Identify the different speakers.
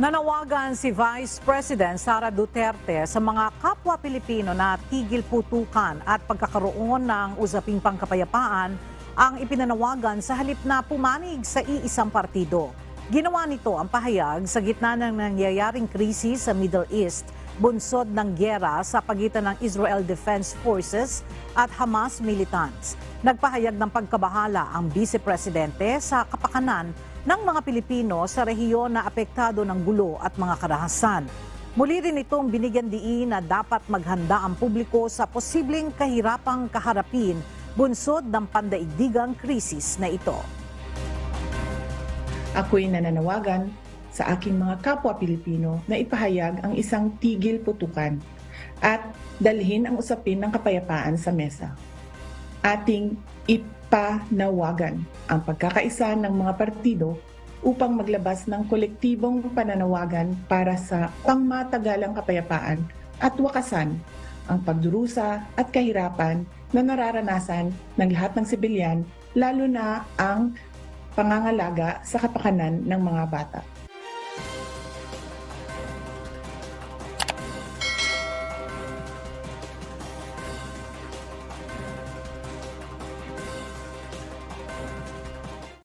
Speaker 1: Nanawagan si Vice President Sara Duterte sa mga kapwa Pilipino na tigil putukan at pagkakaroon ng usaping pangkapayapaan ang ipinanawagan sa halip na pumanig sa iisang partido. Ginawa nito ang pahayag sa gitna ng nangyayaring krisis sa Middle East, bunsod ng gyera sa pagitan ng Israel Defense Forces at Hamas militants. Nagpahayag ng pagkabahala ang Vice Presidente sa kapakanan ng mga Pilipino sa rehiyon na apektado ng gulo at mga karahasan. Muli rin itong binigyan diin na dapat maghanda ang publiko sa posibleng kahirapang kaharapin bunsod ng pandaigdigang krisis na ito.
Speaker 2: Ako'y nananawagan sa aking mga kapwa Pilipino na ipahayag ang isang tigil putukan at dalhin ang usapin ng kapayapaan sa mesa. Ating ipanawagan ang pagkakaisa ng mga partido upang maglabas ng kolektibong pananawagan para sa pangmatagalang kapayapaan at wakasan ang pagdurusa at kahirapan na nararanasan ng lahat ng sibilyan, lalo na ang pangangalaga sa kapakanan ng mga bata.